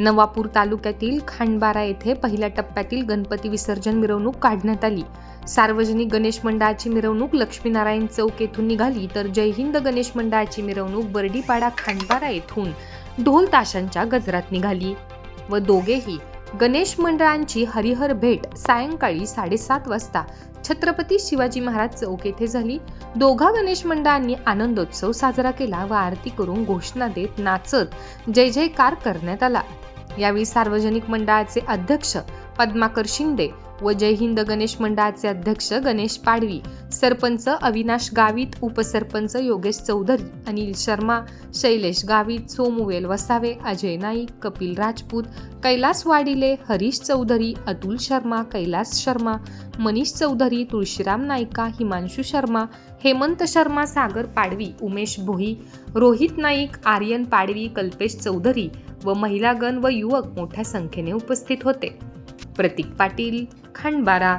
नवापूर तालुक्यातील खांडबारा येथे पहिल्या टप्प्यातील गणपती विसर्जन मिरवणूक काढण्यात आली. सार्वजनिक गणेश मंडळाची मिरवणूक लक्ष्मीनारायण चौक येथून निघाली तर जय हिंद गणेश मंडळाची मिरवणूक बर्डीपाडा खांडबारा येथून ढोल ताशांच्या गजरात निघाली व दोघेही गणेश मंडळांची हरिहर भेट सायंकाळी साडेसात वाजता छत्रपती शिवाजी महाराज चौक येथे झाली. दोघा गणेश मंडळांनी आनंदोत्सव साजरा केला व आरती करून घोषणा देत नाचत जय जयकार करण्यात आला. यावेळी सार्वजनिक मंडळाचे अध्यक्ष पद्माकर शिंदे व जय हिंद गणेश मंडळाचे अध्यक्ष गणेश पाडवी. सरपंच अविनाश गावित उपसरपंच योगेश चौधरी अनिल शर्मा शैलेश गावित सोमुवेल वसावे अजय नाईक कपिल राजपूत कैलास वाडिले हरीश चौधरी अतुल शर्मा कैलास शर्मा मनीष चौधरी तुळशीराम नायका हिमांशू शर्मा हेमंत शर्मा सागर पाडवी उमेश भोई रोहित नाईक आर्यन पाडवी कल्पेश चौधरी व महिलागण व युवक मोठ्या संख्येने उपस्थित होते. प्रतीक पाटील खंडबारा